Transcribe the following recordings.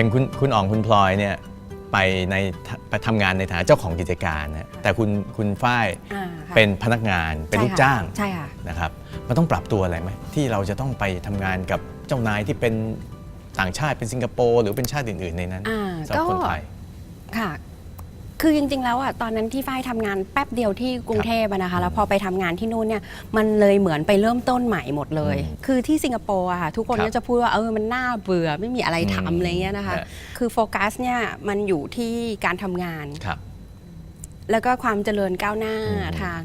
อย่างคุณคุณอ๋องคุณพลอยเนี่ยไปในไปทำงานในฐานะเจ้าของกิจการนะแต่คุณคุณฝ้ายอ่าค่ะ เป็นพนักงานเป็นลูกจ้างใช่ค่ะ นะครับมันต้องปรับตัวอะไรไหมที่เราจะต้องไปทำงานกับเจ้านายที่เป็นต่างชาติเป็นสิงคโปร์หรือเป็นชาติอื่น ๆ ในนั้นอ่าสำหรับก็ คนไทย ค่ะ คือจริงๆแล้วอะตอนนั้นที่ฝ้ายทำงานแป๊บเดียวที่กรุงเทพอะนะคะแล้วพอไปทำงานที่นู่นเนี่ยมันเลยเหมือนไปเริ่มต้นใหม่หมดเลยอืมคือที่สิงคโปร์อะค่ะทุกคนครับก็จะพูดว่าเออมันน่าเบื่อไม่มีอะไรอืมทำอะไรเงี้ยนะคะ ฮะ คือโฟกัสเนี่ยมันอยู่ที่การทำงาน ครับ แล้วก็ความเจริญก้าวหน้าอืม ทาง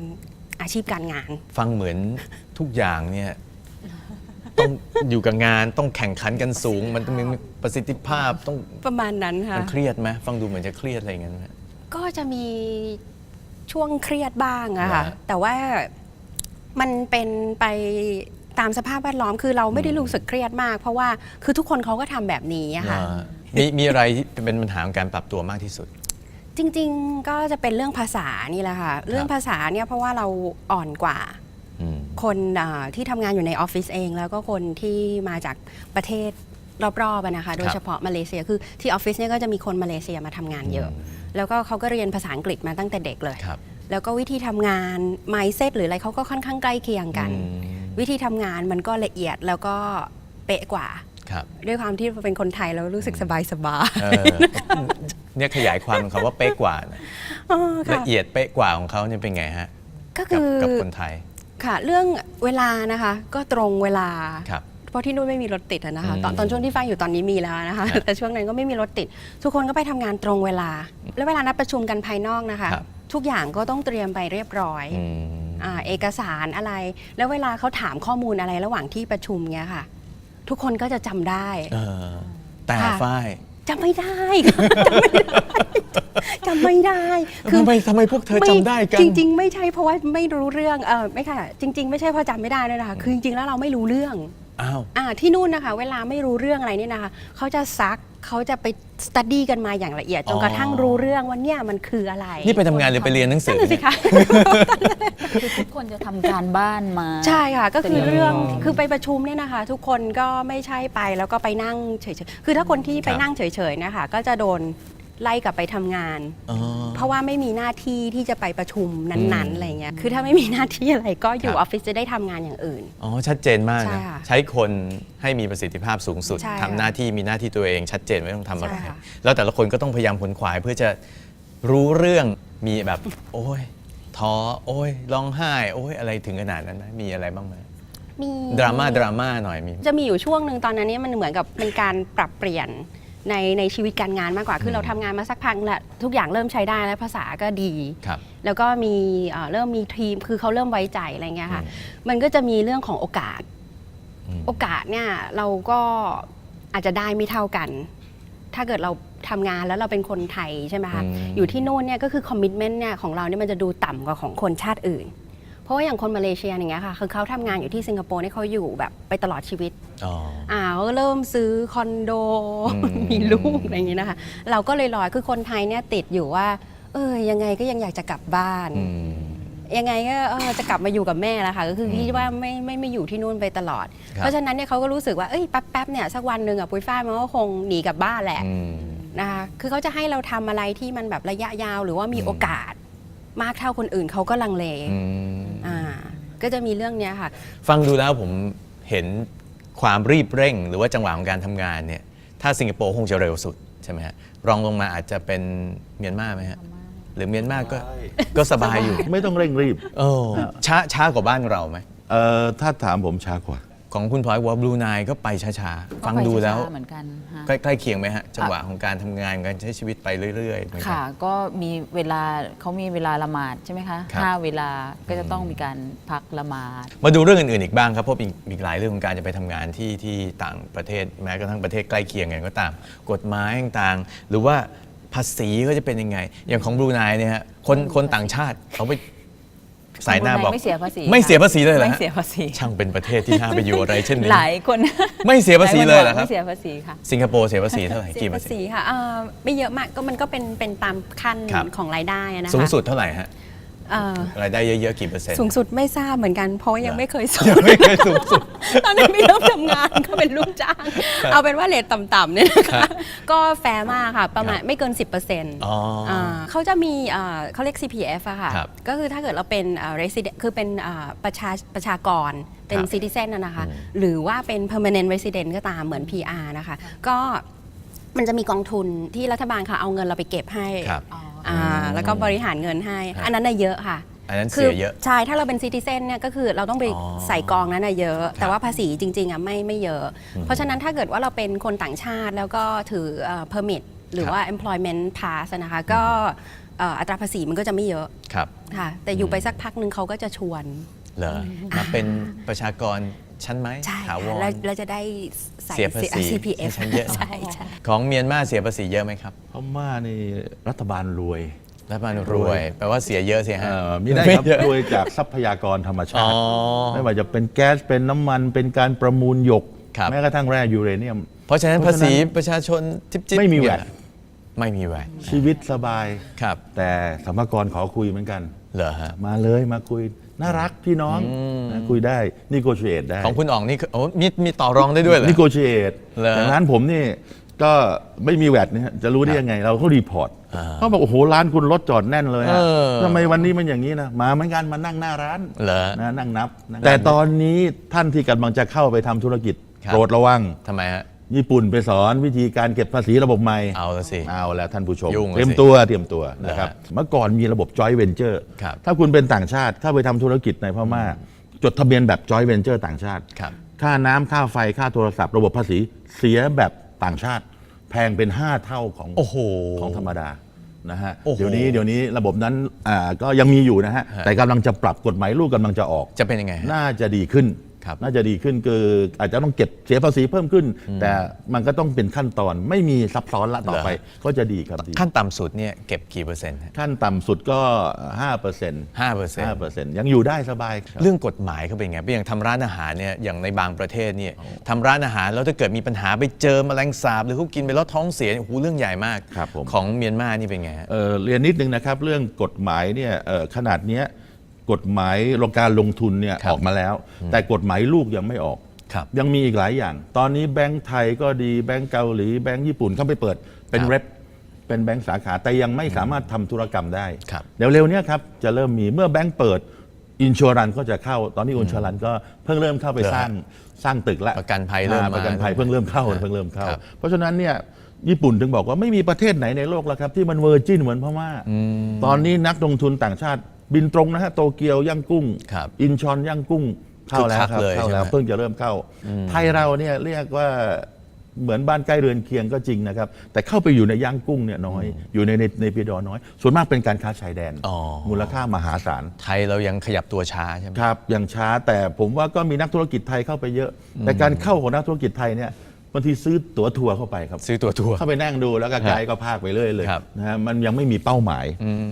อาชีพการงาน ฟังเหมือนทุกอย่างเนี่ยต้องอยู่กับงานต้องแข่งขันกันสูง มันต้องมีประสิทธิภาพต้องประมาณนั้นค่ะ มันเครียดไหมฟังดูเหมือนจะเครียดอะไรอย่างเงี้ยไหม ก็จะมีช่วงเครียดบ้างอะค่ะนะฮะ แต่ว่ามันเป็นไปตามสภาพแวดล้อมคือเราไม่ได้รู้สึกเครียดมาก เพราะว่าคือทุกคนเขาก็ทำแบบนี้อะค่ะอ่ามีมีอะไรที่เป็นปัญหาของการปรับตัวมากที่สุด จริงๆก็จะเป็นเรื่องภาษานี่แหละค่ะ เรื่องภาษาเนี่ยเพราะว่าเราอ่อนกว่า อืม คนอ่าที่ทำงานอยู่ในออฟฟิศเอง แล้วก็คนที่มาจากประเทศรอบๆอะนะคะ โดยเฉพาะมาเลเซียคือที่ออฟฟิศเนี่ยก็จะมีคนมาเลเซียมาทำงานเยอะ แล้วก็เขาก็เรียนภาษาอังกฤษมาตั้งแต่เด็กเลย ครับแล้วก็วิธีทำงาน mindset หรืออะไรเขาก็ค่อนข้างใกล้เคียงกัน อืมวิธีทำงานมันก็ละเอียดแล้วก็เป๊ะกว่า ครับ ด้วยความที่เป็นคนไทยแล้วรู้สึกสบายสบายเออเนี่ยขยายความของคำว่าเป๊ะกว่านะๆอ๋อละค่ะเอียดเป๊ะกว่าของเขาเนี่ยเป็นไงฮะก็กับคือกับคนไทยค่ะ เรื่องเวลานะคะ ก็ตรงเวลา ครับเพ ราะที่นู่นไม่มีรถติดอะนะคะอืมตอนตอนช่วงที่ฟ้าอยู่ตอนนี้มีแล้วนะคะครับแต่ช่วงนั้นก็ไม่มีรถติด ทุกคนก็ไปทำงานตรงเวลา แล้วเวลานัดประชุมกันภายนอกนะคะครับทุกอย่างก็ต้องเตรียมไปเรียบร้อยอืมอ่าเอกสารอะไร แล้วเวลาเขาถามข้อมูลอะไรระหว่างที่ประชุมเงี้ยค่ะ ทุกคนก็จะจำได้เออแต่ค่ะฝ้ายจำไม่ได้จำไม่ได้จำไม่ได้ทำไมทำไมพวกเธอจำได้กัน จริง ๆ ไม่ใช่เพราะว่าไม่รู้เรื่องเออไม่ค่ะ จริง ๆ ไม่ใช่เพราะจำไม่ได้ด้วยนะคะ คือจริงๆแล้วเราไม่รู้เรื่อง อ้าว อ่าที่นู่นนะคะ เวลาไม่รู้เรื่องอะไรเนี่ยนะคะเขาจะซักเขาจะไปสตัดดี้กันมาอย่างละเอียดจนกระทั่งรู้เรื่องว่าเนี่ยมันคืออะไรนี่ไปทำงานหรือไปเรียนหนังสืนั่อนนะสิเนี่ยคะ คือทุกคนจะทำการบ้านมา ใช่ค่ะ ก็คือเป็นเรื่องอ๋อคือไปประชุมเนี่ยนะคะ ทุกคนก็ไม่ใช่ไปแล้วก็ไปนั่งเฉยๆคือถ้าคนที่ไปครับ นั่งเฉยๆนะคะก็จะโดน ไล่กลับไปทำงาน อ๋อ เพราะว่าไม่มีหน้าที่ที่จะไปประชุมอืนั้นมๆอะไรเงี้ยคือถ้าไม่มีหน้าที่อะไรก็อยู่คอรับอฟฟิศจะได้ทำงานอย่างอื่น อ๋อ ชัดเจนมากใช่นะค่ะใช้คนให้มีประสิทธิภาพสูงสุดใช่ทำค่ะหน้าที่มีหน้าที่ตัวเองชัดเจนไม่ต้องทำอะไร ใช่ค่ะ แล้วแต่ละคนก็ต้องพยายามขนขวายเพื่อจะรู้เรื่องมีแบบ โอ้ยท้อโอ้ยร้องไห้ โอ้ยอะไรถึงขนาดนั้นไหมมีอะไรบ้างไหมมี ดราม่าดราม่าหน่อยมี จะมีอยู่ช่วงหนึ่งตอนนั้นเนี่ยมันเหมือนกับเป็นการปรับเปลี่ยน ในในชีวิตการงานมากกว่า คือเราทำงานมาสักพักแล้วทุกอย่างเริ่มใช้ได้แล้วภาษาก็ดี ครับ แล้วก็มีเอ่อเริ่มมีทีม คือเขาเริ่มไว้ใจอะไรเงี้ยค่ะอืมมันก็จะมีเรื่องของโอกาส อืม โอกาสเนี่ยเราก็อาจจะได้ไม่เท่ากัน ถ้าเกิดเราทำงานแล้วเราเป็นคนไทยใช่ไหมคะ อืม อยู่ที่นู่นเนี่ยก็คือคอมมิชเมนต์เนี่ยของเราเนี่ยมันจะดูต่ำกว่าของคนชาติอื่น เพราะว่าอย่างคนมาเลเซียอย่างเงี้ยค่ะคือเขาทำงานอยู่ที่สิงคโปร์เนี่ยเขาอยู่แบบไปตลอดชีวิตอ๋อ อ่าเขาก็เริ่มซื้อคอนโด อืม มีลูกอะไรอย่างเงี้ยนะคะ เราก็เลยลอยคือคนไทยเนี่ยติดอยู่ว่า เออยังไงก็ยังอยากจะกลับบ้าน อืม ยังไงก็เออจะกลับมาอยู่กับแม่แล้วค่ะ ก็คืออมคิดว่าไม่ไม่ไม่อยู่ที่นู่นไปตลอด ครับ เพราะฉะนั้นเนี่ยเขาก็รู้สึกว่าเอ้ยแป๊บๆเนี่ยสักวันหนึ่งอะปุ้ยฝ้ายมันก็คงหนีกลับบ้านแหละ อืม นะคะคือเขาจะให้เราทำอะไรที่มันแบบระยะยาวหรือว่ามีอืม โอกาสมากเท่าคนอื่นเขาก็ลังเล อืมอ่า ก็จะมีเรื่องเนี้ยค่ะ ฟังดูแล้วผมเห็นความรีบเร่ง หรือว่าจังหวะของการทำงานเนี่ยถ้าสิงคโปร์คงจะเร็วสุดใช่ไหมฮะรองลงมาอาจจะเป็นเมียนมาไหมฮะหรือเมียนมาก็ก็สบายอยู่ไม่ต้องเร่งรีบ โอ้ช้าช้ากว่าบ้านเราไหม เอ่อถ้าถามผมช้ากว่า ของคุณพลอยว่าบลูไนก็ไปช้าๆ ฟังดูแล้วก็ไปช้าๆเหมือนกันฮะใกล้ใกล้เคียงไหมฮะ จังหวะของการทำงานการใช้ชีวิตไปเรื่อยๆเหมือนกัค่ะนก็มีเวลาเขามีเวลาละหมาดใช่ไหมคะครับห้าเวลาก็จะต้องมีการพักละหมาด มาดูเรื่องอื่นๆอีกบ้างครับเพราะมีมีหลายเรื่องของการจะไปทำงานที่ที่ต่างประเทศแม้กระทั่งประเทศใกล้เคียงกันก็ตาม กฎหมายต่างๆ หรือว่าภาษีก็จะเป็นยังไง อย่างของบรูไนเนี่ยฮะคนคนต่างชาติเขาไป สายหน้าบอกไม่เสียภาษีไม่เสียภาษีเลยเหรอไม่ฮะเสียภาษีช่างเป็นประเทศที่น่าไปอยู่อะไรเช่นนี้หลายคนไม่เสียภาษีเลยเหรอครับไม่เสียภาษีค่ะสิงคโปร์เสียภาษีเท่าไหร่เสียกี่เปอภาร์เซ็นษีต์ค่ะเอ่อไม่เยอะมากก็มันก็เป็นเป็นตามขั้นครับของรายได้อะนะคะสูงสุดเท่าไหร่ฮะเอ่อรายได้เยอะๆกี่เปอร์เซ็นต์ สูงสุดไม่ทราบเหมือนกันเพราะว่ายังไม่เคยสอยังนไม่เคยสูงสุด ตอนนั้นไม่เริ่มทำงานก็เป็นลูกจ้าง เอาเป็นว่าเลทต่ำๆเนี่ยนะคะก็แฟร์มากค่ะประมาณไม่เกิน 10%อ๋ออาเขาจะมีเอ่อเขาเรียก CPF อะค่ะ ครับก็คือถ้าเกิดเราเป็นเอ่อ resident คือเป็นเอ่อประชาประชากรเป็น ครับ citizen นะนะคะ หรือว่าเป็น permanent resident ก็ตามเหมือน PR นะคะ ก็มันจะมีกองทุนที่รัฐบาลค่ะเอาเงินเราไปเก็บให้ ครับ อ่าแล้วก็บริหารเงินให้ครับอันนั้นน่ะเยอะค่ะ อันนั้นคืเสียเยอะ ใช่ถ้าเราเป็นซิติเซนเนี่ยก็คือเราต้องไปอ๋อใส่กองนั้นน่ะเยอะ แต่ว่าภาษีจริงๆอะไม่ไม่เยอะ เพราะฉะนั้นถ้าเกิดว่าเราเป็นคนต่างชาติแล้วก็ถือเอ่อ permit หรือว่า employment pass อะนะคะก็เอ่ออัตราภาษีมันก็จะไม่เยอะครับค่ะแต่อยู่ไปสักพักหนึ่งเขาก็จะชวน เหรอมาเป็นประชากร ชั้นไหมใช่ถาวค่ะร แล้วเราจะได้ใส่ เสียภาษี CPF ให้ฉันเยอะ ใช่ใช่ ของเมียนมาเสียภาษีเยอะไหมครับพม่านี่รัฐบาลรวยรัฐบาลรวย แปลว่าเสียเยอะสิฮะ เอ่อมีได้ครับเยอะรวยจากทรัพยากรธรรมชาอ๋อติไม่ว่าจะเป็นแก๊สเป็นน้ำมันเป็นการประมูลหยก ครับ แม้กระทั่งแร่ยูเรเนียม เพราะฉะนั้นเพภาราะฉะนั้นษีประชาชนทิปจิบไม่มีแวดไม่มีแวดชีวิตสบาย ครับ แต่สมภากรขอคุยเหมือนกัน เหรอฮะมาเลยมาคุยน่ารักพี่น้องนะคุยได้นิโกชเอตได้ของคุณอ๋องนี่คือโอ้มีมีต่อรองได้ด้วยเหรอนิโกชเอตเหรออย่างนั้นผมนี่ก็ไม่มีแวดเนี่ยจะรู้ได้ยังไงเราก็รีพอร์ตอ่าเขาบอกโอ้โหร้านคุณรถจอดแน่นเลยอะเออ ทำไมวันนี้มันอย่างนี้นะมาเหมือนกันมานั่งหน้าร้านเหรอ นะนั่งนับนั่งแต่ตอนนี้ท่านที่กำลังจะเข้าไปทำธุรกิจครับ โปรดระวัง ทำไมฮะ ญี่ปุ่นไปสอนวิธีการเก็บภาษีระบบใหม่ เอาละสิ เอาแล้วท่านผู้ชม ยุ่งแล้วเตรียมสิตัวเตรียมตัวนะครับเหรอฮะเมื่อก่อนมีระบบ joint venture ครับถ้าคุณเป็นต่างชาติเข้าไปทำธุรกิจในพม่า จดทะเบียนแบบ joint venture ต่างชาติ ครับ ค่าน้ำค่าไฟค่าโทรศัพท์ ระบบภาษีเสียแบบต่างชาติ แพงเป็น 5 เท่าของ โอ้โห ของธรรมดานะฮะโอ้โหเดี๋ยวนี้เดี๋ยวนี้ระบบนั้นอ่าก็ยังมีอยู่นะฮะ ฮะ แต่กำลังจะปรับกฎหมายลูกกำลังจะออก จะเป็นยังไงฮะ น่าจะดีขึ้น ครับน่าจะดีขึ้นคืออาจจะต้องเก็บเสียภาษีเพิ่มขึ้น แต่มันก็ต้องเป็นขั้นตอนไม่มีซับซ้อนละต่อไป ก็จะดีครับดีขั้นต่ำสุดเนี่ยเก็บกี่เปอร์เซ็นต์ฮะขั้นต่ำสุดก็5%เปอร์เซ็นต์ห้าเปอร์เซ็นต์5เปอร์เซ็นต์ยังอยู่ได้สบายครับ เรื่องกฎหมายเขาเป็นไงอย่างทำร้านอาหารเนี่ยอย่างในบางประเทศเนี่ยทำร้านอาหารแล้วถ้าเกิดมีปัญหาไปเจอแมลงสาบหรือเขากินไปแล้วท้องเสียโอ้โหเรื่องใหญ่มาก ครับผม ของเมียนมานี่เป็นไงฮะ เอ่อเรียนนิดนึงนะครับ เรื่องกฎหมายเนี่ยเอ่อขนาดเนี้ย กฎหมายลงการลงทุนเนี่ยครับออกมาแล้ว แต่กฎหมายลูกยังไม่ออก ครับยังมีอีกหลายอย่าง ตอนนี้แบงก์ไทยก็ดีแบงก์เกาหลีแบงก์ญี่ปุ่นเข้าไปเปิด เป็นครับเรปเป็นแบงก์สาขาแต่ยังไม่สามารถทำธุรกรรมได้ครับ เดี๋ยวเร็วเนี้ครับจะเริ่มมีเมื่อแบงก์เปิดอินชัวรันก็จะเข้า ตอนนี้อินชัวรันก็เพิ่งเริ่มเข้าไปเหรอสร้างสร้างตึกแล้วประกันภัยเริ่มอ่ามาประกันภัยเพิ่งเริ่มเข้าเพิ่งเริ่มเข้าครับเพราะฉะนั้นเนี่ยญี่ปุ่นถึงบอกว่าไม่มีประเทศไหนในโลกแล้วครับที่มันเวอร์จินเหมือนพม่าตอนนี้นักลงทุนต่างชาติ บินตรงนะฮะโตเกียวย่างกุ้ง ครับอินชอนย่างกุ้งเข้าแล้วครับคึกคักเลยเข้าแล้วใช่ไหมเพิ่งจะเริ่มเข้า ไทยเราเนี่ยเรียกว่าเหมือนบ้านใกล้เรือนเคียงก็จริงนะครับ แต่เข้าไปอยู่ในย่างกุ้งเนี่ยน้อย อยู่ในในในปีดอน้อย ส่วนมากเป็นการค้าชายแดน อ๋อ มูลค่ามหาศาล ไทยเรายังขยับตัวช้าใช่ไหม ครับยังช้าแต่ผมว่าก็มีนักธุรกิจไทยเข้าไปเยอะ แต่การเข้าของนักธุรกิจไทยเนี่ย บางทีซื้อตั๋วทัวร์เข้าไปครับ ซื้อตัวทัวร์ เข้าไปนั่งดูแล้วก็ไกด์ก็พากไปเรื่อยเลยครับนะฮะมันยังไม่มีเป้าหมาย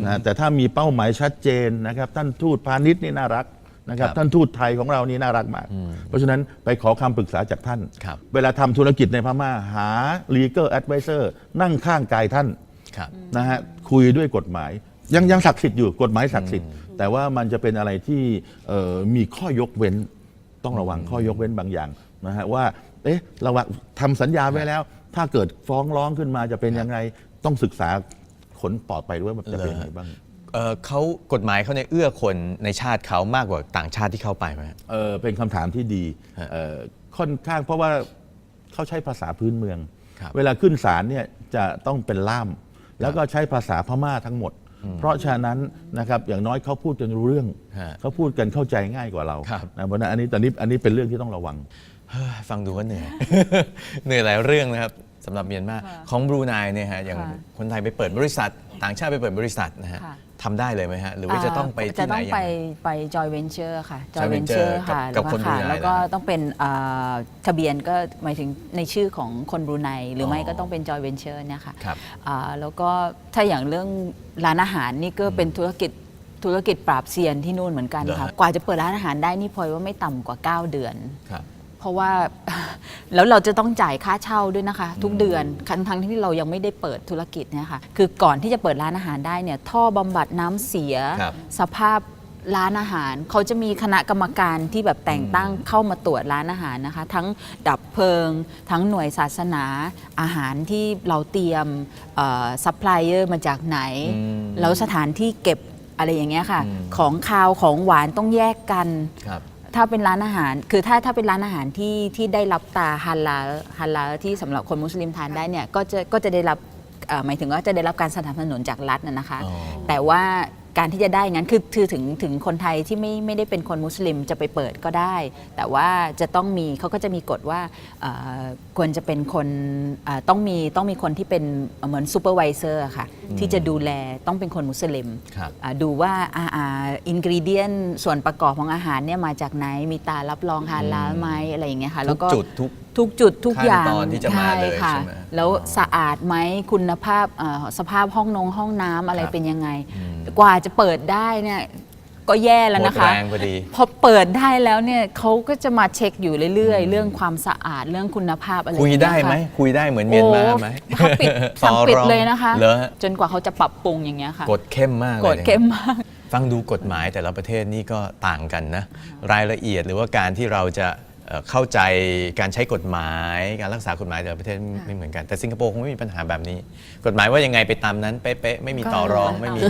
นะฮะแต่ถ้ามีเป้าหมายชัดเจนนะครับ ท่านทูตพาณิชย์นี่น่ารักนะครับ ครับท่านทูตไทยของเรานี่น่ารักมาก เพราะฉะนั้นไปขอคำปรึกษาจากท่าน ครับเวลาทำธุรกิจในพม่าหา legal advisor นั่งข้างกายท่านครับ นะฮะคุยด้วยกฎหมาย ยังยังศักดิ์สิทธิ์อยู่กฎหมายศักดิ์สิทธิ์แต่ว่ามันจะเป็นอะไรที่เอ่อมีข้อยกเว้น ต้องระวังข้อยกเว้นบางอย่างนะฮะว่า เอ๊ะระวังทำสัญญาไว้แล้ว ถ้าเกิดฟ้องร้องขึ้นมาจะเป็นยังไงต้องศึกษาขนปลอดไปด้วยว่าจะเป็นยังไงบ้าง เอ่อเขากฎหมายเขาในยเอื้อคนในชาติเขามากกว่าต่างชาติที่เข้าไปไหมฮะ เออเป็นคำถามที่ดีฮะเอ่อค่อนข้างเพราะว่าเขาใช้ภาษาพื้นเมือง ครับเวลาขึ้นศาลเนี่ยจะต้องเป็นล่าม แล้วก็ใช้ภาษาพม่าทั้งหมด เพราะฉะนั้นนะครับอย่างน้อยเขาพูดกันรู้เรื่อง ฮะเขาพูดกันเข้าใจง่ายกว่าเราครับ นะเพราะฉะนั้นอันนี้ตอนนี้อันนี้เป็นเรื่องที่ต้องระวังเฮ้ย ฟังดูก็เหนื่อย เหนื่อยหลายเรื่องนะครับสำหรับเมียนมาของบรูไนเนี่ยฮะอย่างค่ะคนไทยไปเปิดบริษัท ต่างชาติไปเปิดบริษัทนะฮะค่ะทำได้เลยไหมฮะ หรือว่าจะต้องไปจะที่ไหนต้องยังไปไงไปจอยเวนเจอร์ค่ะ Joint venture กับค่ะกับคนแล้วบรูไนแล้วก็นะต้องเป็นอ่าทะเบียนก็หมายถึงในชื่อของคนบรูไนหรือไม่อ๋อก็ต้องเป็นจอยเวนเจอร์เนี่ยค่ะครับอ่าแล้วก็ถ้าอย่างเรื่องร้านอาหารนี่ก็เป็นธุรกิจธุรกิจปราบเซียนที่นู่นเหมือนกันเหรอค่ะฮะกว่าจะเปิดร้านอาหารได้นี่พลอยว่าไม่ต่ำกว่า 9 เดือนครับพ เพราะว่า แล้วเราจะต้องจ่ายค่าเช่าด้วยนะคะ ทุกเดือนทั้งทั้งที่เรายังไม่ได้เปิดธุรกิจเนี่ยค่ะคือก่อนที่จะเปิดร้านอาหารได้เนี่ยท่อบำบัดน้ำเสีย ครับสภาพร้านอาหาร เขาจะมีคณะกรรมการที่แบบแต่งตั้งเข้ามาตรวจร้านอาหารนะคะ ทั้งดับเพลิง ทั้งหน่วยศาสนาอาหารที่เราเตรียมซัพพลายเออร์มาจากไหน อืม แล้วสถานที่เก็บอะไรอย่างเงี้ยค่ะ ของคาวของหวานต้องแยกกัน ครับ ถ้าเป็นร้านอาหาร คือถ้าถ้าเป็นร้านอาหารที่ที่ได้รับตาฮาลาลฮาลาลที่สำหรับคนมุสลิมทานได้เนี่ยก็จะก็จะได้รับเอ่อหมายถึงว่าจะได้รับการสนับสนุนจากรัฐนะนะคะอ๋อแต่ว่า การที่จะได้งั้นคือคือถึงถึงคนไทยที่ไม่ไม่ได้เป็นคนมุสลิมจะไปเปิดก็ได้ แต่ว่าจะต้องมีเขาก็จะมีกฎว่าเอ่อควรจะเป็นคนเอ่อต้องมีต้องมีคนที่เป็นเหมือนซูเปอร์วิเซอร์ค่ะที่จะดูแลต้องเป็นคนมุสลิมครับ อ่าดูว่าอินกรีเดียนส่วนประกอบของอาหารเนี่ยมาจากไหนมีตารับรองฮาลาลไหมอะไรอย่างเงี้ยค่ะแล้วก็ทุกจุดทุก ทุกจุดทุกอย่างขั้นตอนที่จะมาเลยค่ะ ใช่ไหมแล้วสะอาดไหมคุณภาพเอ่อสภาพห้องนงห้องน้ำอะไรครับเป็นยังไงกว่าจะเปิดได้เนี่ยก็แย่แล้วหมดนะคะ แรงพอดี พอเปิดได้แล้วเนี่ยเขาก็จะมาเช็คอยู่เรื่อยๆ เรื่องความสะอาดเรื่องคุณภาพอะไรคุยอย่างเงี้ได้ไหมค่ะคุยได้เหมือนเมียนมาไหมโอ้เขาปิดสั่งปิดต่อรองเลยนะคะ เหรอฮะจนกว่าเขาจะปรับปรุงอย่างเงี้ยค่ะกฎเข้มมากเลยกฎนี่ยเข้มมาก ฟังดูกฎหมายแต่ละประเทศนี่ก็ต่างกันนะ รายละเอียดหรือว่าการที่เราจะ เอ่อเข้าใจการใช้กฎหมายการรักษากฎหมายแต่ละประเทศไม่ไม่เหมือนกัน แต่สิงคโปร์คงไม่มีปัญหาแบบนี้ กฎหมายว่ายังไงไปตามนั้นเป๊ะๆไม่มีต่อรองไม่มี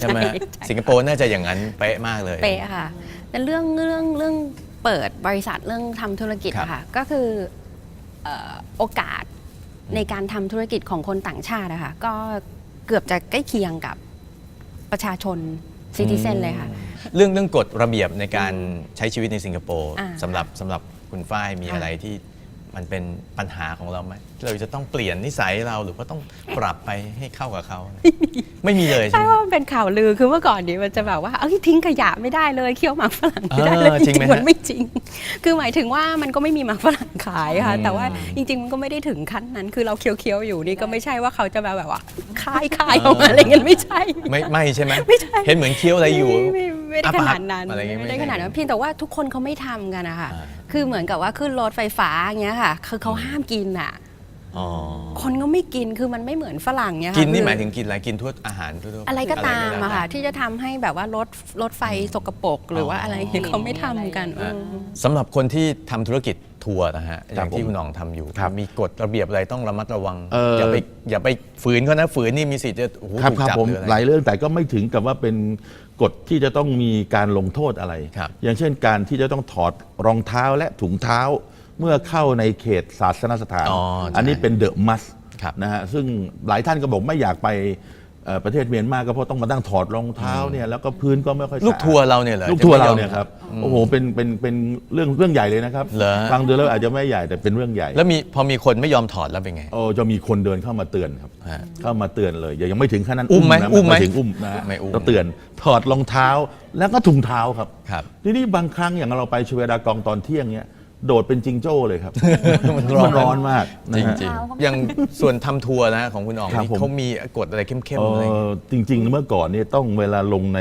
ใช่ไหมสิงคโปร์น่าจะอย่างนั้นเป๊ะมากเลยเป๊ะค่ะแต่เรื่องเรื่องเรื่องเปิดบริษัทเรื่องทำธุรกิจครับอะค่ะก็คือเอ่อโอกาสในการทำธุรกิจของคนต่างชาติอะค่ะก็เกือบจะใกล้เคียงกับประชาชนซิติเซนเลยค่ะ เรื่องเรื่องกฎระเบียบในการใช้ชีวิตในสิงคโปร์อ่าสำหรับสำหรับ คุณฝ้ายมีค่ะอะไรที่มันเป็นปัญหาของเราไหมเราจะต้องเปลี่ยนนิสัยเราหรือว่าต้องปรับไปให้เข้ากับเขาไม่มีเลยใช่ใช่ไหม ว่ามันเป็นข่าวลือคือเมื่อก่อนนี้มันจะแบบว่าเอ้ยทิ้งขยะไม่ได้เลยเคี่ยวหมากฝรั่งไม่ได้เลยเออจจริงไหมริงๆมันฮะไม่จริง คือหมายถึงว่ามันก็ไม่มีหมากฝรั่งขายค่ะ อืมแต่ว่าจริง ๆ มันก็ไม่ได้ถึงขั้นนั้น คือเราเคี้ยวๆอยู่นี่ก็ไม่ใช่ว่าเขาจะแบบว่าคายคายออกมาอะไรเงี้ยไม่ใช่ ไม่ไม่ใช่ไหมไม่ใช่ เห็นเหมือนเคี้ยวอะไรอยู่ไม่ไม่ ไม่ได้อะขปะนาดนั้นอะไรเงี้ยไม่ไม่ได้ใช่ขนาดนั้นเพียงแต่ว่าทุกคนเขาไม่ทำกันนะคะอ่า คือเหมือนกับว่าขึ้นรถไฟฟ้าอย่างเงี้ยค่ะคือเขาห้ามกินอะ อ๋อคนก็ไม่กินคือมันไม่เหมือนฝรั่งเนี่ยค่ะกินนี่คือหมายถึงกินอะไรกินทั่วอาหารทั่วๆอะไรก็ตามอะค่ะไรที่จะทำให้แบบว่ารถรถไฟสกปรกหรือว่าอะไรอย่างเงี้ยเขาไม่ทำกันอะอืม สำหรับคนที่ทำธุรกิจ ทัวร์นะฮะอครัย่าบงที่ผมคุณหน่องทำอยู่ครับมีกฎระเบียบอะไรต้องระมัดระวังเอ่อออย่าไปอย่าไปฝืนเขานะฝืนนี่มีสิทธิ์จะโอ้โหครับถูกครับจับผมหรืออะไรหลายเรื่องแต่ก็ไม่ถึงกับว่าเป็นกฎที่จะต้องมีการลงโทษอะไรครับอย่างเช่นการที่จะต้องถอดรองเท้าและถุงเท้าเมื่อเข้าในเขตศาสนสถานอ๋อใช่อันนี้เป็นเดอะมัสครับนะฮะซึ่งหลายท่านก็บอกไม่อยากไป เอ่อประเทศเมียนมาก็เพราะต้องมาตั้งถอดรองเท้าเนี่ยแล้วก็พื้นก็ไม่ค่อยสะอาด ลูกทัวร์เราเนี่ยเหรอ ลูกทัวร์เราจะไม่เนี่ยครับอืมโอ้โหเป็นเป็นเป็นเรื่องเรื่องใหญ่เลยนะครับเหรอ ฟังดูแล้วอาจจะไม่ใหญ่แต่เป็นเรื่องใหญ่แล้วมีพอมีคนไม่ยอมถอดแล้วเป็นไง โอ้จะมีคนเดินเข้ามาเตือนครับ ฮะเข้ามาเตือนเลยยังไม่ถึงขั้นนั้นอุ้มไหมนะอุ้มไหมถึงอุ้มนะฮะไม่อุ้มก็เตือนถอดรองเท้าแล้วก็ถุงเท้าครับ ครับ ทีนี้บางครั้งอย่างเราไปชเวดากองตอนเที่ยงเนี้ย โดดเป็นจิงโจ้เลยครับ มันร้อน มันร้อนมากจนะริงฮะ จริงๆอย่างส่วนทำทัวร์นะของคุณอ๋องครับนี่ผม เขามีกฎอะไรเข้มเอ่ๆอะไรอย่างเงี้ยอจริง ๆ เมื่อก่อนเนี่ยต้องเวลาลงใน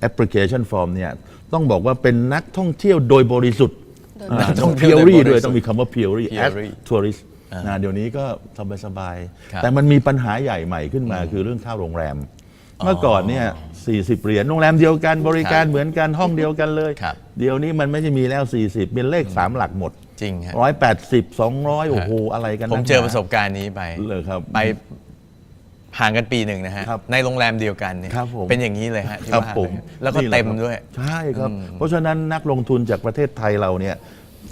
แอปพลิเคชันฟอร์มเนี่ยต้องบอกว่าเป็นนักท่องเที่ยวโดยบริสุทธิ์นักท่องเที่เพียยววโดยบริรี่สุทธิ์ด้วยต้องมีคำว่า purely as Purely tourist อ่านะเดี๋ยวนี้ก็สบายครับๆแต่มันมีปัญหาใหญ่ใหม่ขึ้นมาคือเรื่องค่าโรงแรม เมื่อก่อนเนี่ย 40 เหรียญโรงแรมเดียวกันบริการเหมือนกันห้องเดียวกันเลย ครับเดี๋ยวนี้มันไม่ใช่มีแล้ว 40 เป็นเลข 3 หลักหมด จริงฮะ 180 200 โอ้โห อะไรกันผมนักหนาเจอประสบการณ์นี้ไป เลยครับ ไปห่างกันปีหนึ่งนะฮะ ครับในโรงแรมเดียวกันเนี่ยครับผม เป็นอย่างนี้เลยฮะที่ครับว่าผมแล้วก็นี่แหละเต็มครับด้วย ใช่ครับ เพราะฉะนั้นนักลงทุนจากประเทศไทยเราเนี่ย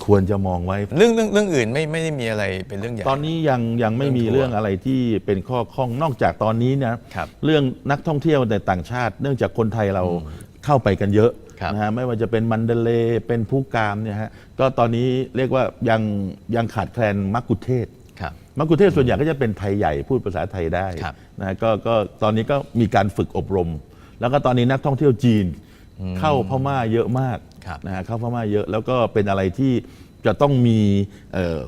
ควรจะมองไว้ เรื่องเรื่องเรื่องอื่นไม่ไม่ได้มีอะไรเป็นเรื่องใหญ่ ตอนนี้ยังยังไม่มีเรื่องทัวร์เรื่องอะไรที่เป็นข้อข้องนอกจากตอนนี้นะครับเรื่องนักท่องเที่ยวแต่ต่างชาติ เนื่องจากคนไทยเราเข้าไปกันเยอะครับนะฮะไม่ว่าจะเป็นมันเดเลย์เป็นผู้กามเนี่ยฮะก็ตอนนี้เรียกว่ายังยังขาดแคลนมักคุเทศก์ครับมักคุเทศก์ส่วนใหญ่ก็จะเป็นไทยใหญ่พูดภาษาไทยได้ครับ นะฮะก็ก็ตอนนี้ก็มีการฝึกอบรม แล้วก็ตอนนี้นักท่องเที่ยวจีน เข้าพม่าเยอะมากครับนะฮะเข้าพม่าเยอะแล้วก็เป็นอะไรที่จะต้องมีเอ่อ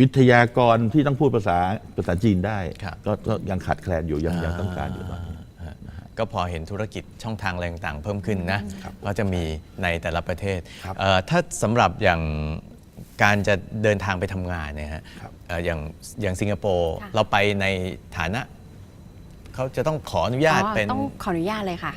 วิทยากรที่ต้องพูดภาษาภาษาจีนได้ครับก็ก็ยังขาดแคลนอยู่ยังยังต้องการอยู่ตอนนี้ฮะก็พอเห็นธุรกิจช่องทางอะไรต่างๆเพิ่มขึ้นนะก็จะมีในแต่ละประเทศครับเอ่อถ้าสำหรับอย่างการจะเดินทางไปทำงานเนี่ยฮะครับเอ่ออย่างอย่างสิงคโปร์ค่ะเราไปในฐานะเขาจะต้องขออนุญาตอ๋อเป็นต้องขออนุญาตเลยค่ะ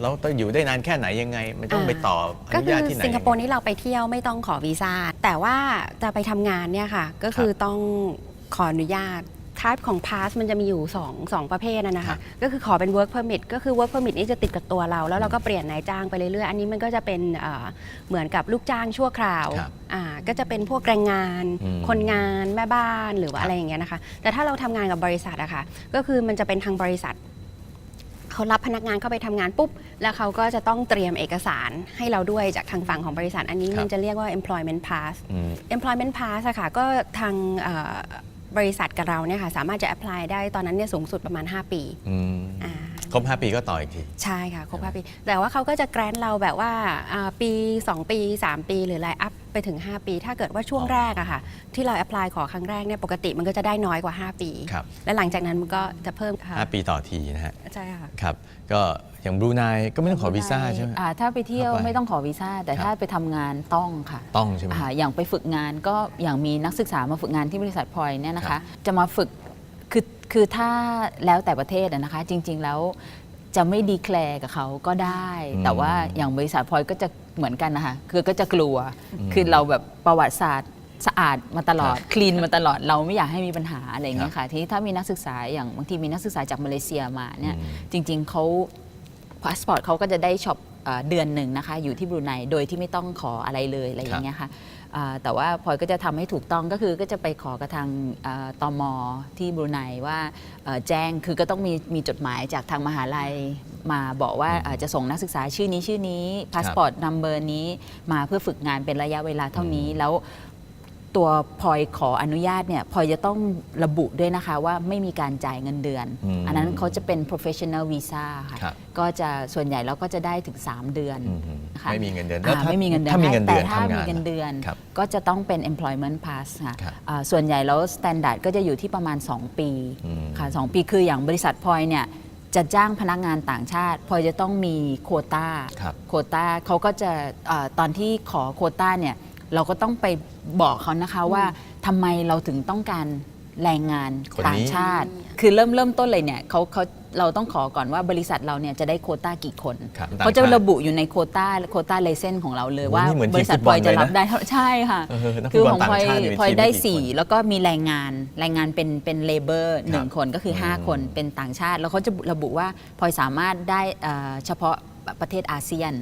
เราต้องอยู่ได้นานแค่ไหนยังไง มันต้องไปต่ออก็นุคืญาตอที่ไหนสิงคโปร์นี่เราไปเที่ยวไม่ต้องขอวีซ่าแต่ว่าจะไปทำงานเนี่ยค่ะ ก็คือต้องขออนุญาต type ของ pass มันจะมีอยู่2งประเภทนะนะครัคะบก็คือขอเป็น work permit ก็คือ work permit นี่จะติดกับตัวเรา แล้วเราก็เปลี่ยนนายจ้างไปเรื่อยๆ อันนี้มันก็จะเป็นเอ่อเหมือนกับลูกจ้างชั่วคราวครับ อ่าก็จะเป็นพวกแรงงาน อืม คนงานแม่บ้านหรือว่าครับอะไรอย่างเงี้ยนะคะ แต่ถ้าเราทำงานกับบริษัทอะค่ะ ก็คือมันจะเป็นทางบริษัท เขารับพนักงานเข้าไปทำงานปุ๊บ แล้วเขาก็จะต้องเตรียมเอกสารให้เราด้วยจากทางฝั่งของบริษัท อันนี้ครับมันจะเรียกว่า employment pass อืม employment pass อะค่ะก็ทางเอ่อบริษัทกับเราเนี่ยค่ะสามารถจะ apply ได้ตอนนั้นเนี่ยสูงสุดประมาณ 5 ปีอืมอ่า ครบ 5 ปีก็ต่ออีกที ใช่ค่ะ ครบ 5 ปี แต่ว่าเขาก็จะแกรนเราแบบว่าอ่าปี 2 ปี 3 ปี หรืออะไรอัพไปถึง 5 ปี ถ้าเกิดว่าช่วงอ๋อแรกอะค่ะ ที่เรา apply ขอครั้งแรกเนี่ยปกติมันก็จะได้น้อยกว่า 5 ปี ครับ และหลังจากนั้นมันก็จะเพิ่มค่ะ5 ปีต่อทีนะฮะใช่ค่ะ ครับก็อย่างบรูไนก็ไม่ต้องขอวีซ่าใช่ไหม อ่าถ้าไปเที่ยวเข้าไปไม่ต้องขอวีซ่า แต่ครับ ถ้าไปทำงานต้องค่ะต้องใช่ไหม อ่าอย่างไปฝึกงานก็อย่างมีนักศึกษามาฝึกงานที่บริษัทพลอยเนี่ยนะครัคะ บจะมาฝึก คือคือถ้าแล้วแต่ประเทศอะนะคะ จริง ๆ แล้วจะไม่ดีแคลร์กับเขาก็ได้ แต่ว่าอย่างบริษัทพลอยก็จะเหมือนกันนะคะคือก็จะกลัว คือเราแบบประวัติศาสตร์สะอาดมาตลอดคลีนมาตลอดเราไม่อยากให้มีปัญหาอะไรอย่างเงี้ยค่ะทีนี้ถ้ามีนักศึกษาอย่างบางทีมีนักศึกษาจากมาเลเซียมาเนี่ยจริง ๆเขาพาสปอร์ตเขาก็จะได้ช็อปเอ่อเดือนหนึ่งนะคะอยู่ที่บรูไนโดยที่ไม่ต้องขออะไรเลยอะไรอย่างเงี้ยค่ะอ่า แต่ว่าพลอยก็จะทำให้ถูกต้องก็คือก็จะไปขอกระทางเอ่อตมที่บรูไนว่าเอ่อแจ้งคือก็ต้องมีมีจดหมายจากทางมหาลัยมาบอกว่าเอ่อจะส่งนักศึกษาชื่อนี้ชื่อนี้พาสปอร์ตนัมเบอร์นี้มาเพื่อฝึกงานเป็นระยะเวลาเท่านี้แล้ว ตัวพลอยขออนุญาตเนี่ยพลอยจะต้องระบุด้วยนะคะว่าไม่มีการจ่ายเงินเดือน อืมอันนั้นเขาจะเป็น professional visa ค่ะครับ ก็จะส่วนใหญ่แล้วก็จะได้ถึง 3 เดือนอืมนะคะไม่มีเงินเดือนอ่าแล้วถ้าไม่มีเงินเดือนถ้ามีเงินเดือนแต่ถ้าทำงานมีเงินเดือน ครับก็จะต้องเป็น employment pass ค่ะครับอ่าส่วนใหญ่แล้ว standard ก็จะอยู่ที่ประมาณ 2 ปีอืม ค่ะสองปีคืออย่างบริษัทพลอยเนี่ยจะจ้างพนักงานต่างชาติพลอยจะต้องมีโควต้าครับ โควต้าเขาก็จะเออตอนที่ขอโควต้าเนี่ย เราก็ต้องไปบอกเขานะคะว่าทำไมเราถึงต้องการแรงงานคนนี้ ต่างชาติ คือเริ่มเริ่มต้นเลยเนี่ยเขาเขาเราต้องขอก่อนว่าบริษัทเราเนี่ยจะได้โควต้ากี่คน ครับเขาจะต่างชาติระบุอยู่ในโควต้าโควต้าเลเซนของเราเลยโอ้ว่า นี่เหมือนบริษัททีมฟุตพบลออลยจะเลยนะรับได้เท่าใช่ค่ะ เออนักฟุคืตอบอลของพลอยต่างชาตินี่เป็นพลอยทีมได้ ไม่กี่สี่คนแล้วก็มีแรงงานแรงงานเป็นเป็นเลเบอร์หนึ่งครับคนก็คือ5คนเป็นต่างชาติ แล้วเขาจะระบุว่าพลอยสามารถได้เอ่อเฉพาะประเทศอาเซียน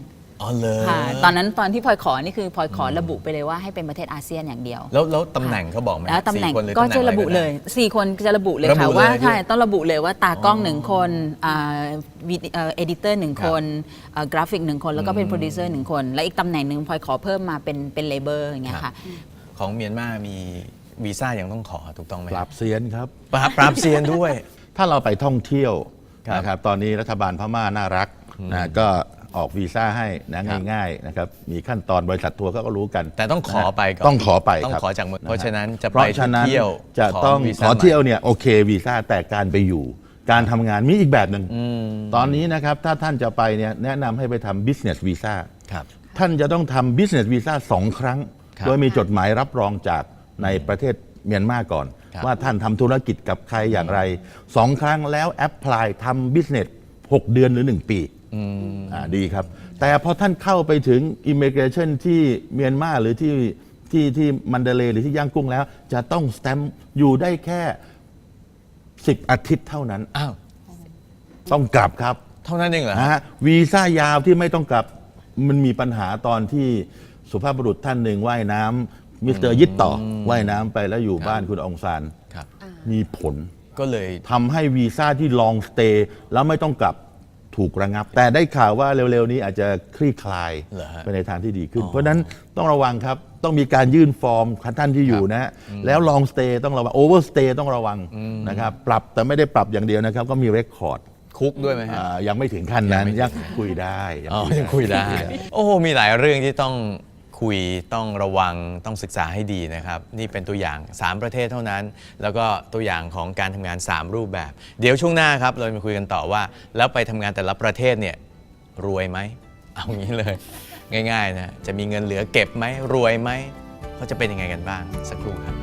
อ๋อเลยค่ะตอนนั้นตอนที่พลอยขอนี่คือพลอยขอระบุไปเลยว่าให้เป็นประเทศอาเซียนอย่างเดียว แล้วแล้วตำแหน่งเขาบอกไหมแล้วตำแหน่งสี่คนหรือก็ตำแหน่งจะระบุอไก็เลได้ย4 คนจะระบุเลยระค่ะบุเลยว่าด้วยใช่ต้องระบุเลยว่าตากล้องหนึ่งคนอ่าวิดีเอ่อดิเตอร์หนึ่งครับคนอ่ากราฟิกหนึ่งคนแล้วก็เป็นอืมโปรดิวเซอร์หนึ่งคน แล้วอีกตำแหน่งหนึ่งพลอยขอเพิ่มมาเป็นเป็นเลเบอร์อย่างเงี้ยครัค่ะ บ ของเมียนมามีวีซ่ายังต้องขอถูกต้องไหมปราบเซียนครับ ปราบปราบเซียนด้วย ถ้าเราไปท่องเที่ยวครับนะครับตอนนี้รัฐบาลพม่าน่ารักนะก็ ออกวีซ่าให้นะครับง่ายๆนะครับมีขั้นตอนบริษัททัวร์ก็ก็รู้กัน แต่ต้องขอไปก่อนต้องขอไปต้องครับขอจากเมืองเพราะฉะนั้นจะเพไปราะฉะนั้นเที่ยวจะขอต้องวีขซ่าอใหม่เที่ยวเนี่ยโอเควีซ่าแต่การไปอยู่ การทำงานมีอีกแบบหนึ่งตอนนี้นะครับถ้าท่านจะไปเนี่ยแนะนำให้ไปทำ business visa ครับท่านจะต้องทำ business visa สองครั้งครับโดยมีจดหมายรับรองจากในประเทศเมียนมาก่อนครับว่าท่านทำธุรกิจกับใครอย่างไรสองครั้งแล้วแอปพลายทำ business 6เดือนหรือ 1 ปี อ่าดีครับ แต่พอท่านเข้าไปถึง immigration ที่เมียนมาหรือที่ที่ที่มันเดเลย์หรือที่ย่างกุ้งแล้ว จะต้องส t ตมอยู่ได้แค่10อาทิตย์เท่านั้น อ้าว ต้องกลับครับเท่านั้นเองเหรอนะฮะวีซ่ายาวที่ไม่ต้องกลับมันมีปัญหาตอนที่สุภาพบุรุษท่านหนึ่งว่ายน้ำมิสเตอร์ยิตต่อว่ายน้ำไปแล้วอยู่บ้านคุณอองซานครับ มีผลก็เลย ทำให้วีซ่าที่ลองสเตย์แล้วไม่ต้องกลับ ถูกระงับ แต่ได้ข่าวว่าเร็วๆนี้อาจจะคลี่คลายเหรอฮะไปในทางที่ดีขึ้น เพราะฉะนั้นต้องระวังครับ ต้องมีการยื่นฟอร์มท่านที่อยู่นะฮะแล้วลองสเตย์ต้องระวังโอเวอร์สเตย์ต้องระวังนะครับปรับแต่ไม่ได้ปรับอย่างเดียวนะครับ ก็มีเรคคอร์ด คุกด้วยไหมฮะอ่ายังไม่ถึงขั้นนั้นยังไม่ถึงยังคุยได้ยังอ๋อคุยยังคุยได้ โอ้โหมีหลายเรื่องที่ต้อง คุยต้องระวังต้องศึกษาให้ดีนะครับ นี่เป็นตัวอย่าง 3 ประเทศเท่านั้น แล้วก็ตัวอย่างของการทำงาน 3 รูปแบบ เดี๋ยวช่วงหน้าครับ เรามาคุยกันต่อว่า แล้วไปทำงานแต่ละประเทศเนี่ยรวยไหมเอางี้เลย ง่ายๆนะจะมีเงินเหลือเก็บไหมรวยไหมเขาจะเป็นยังไงกันบ้างสักครู่ครับ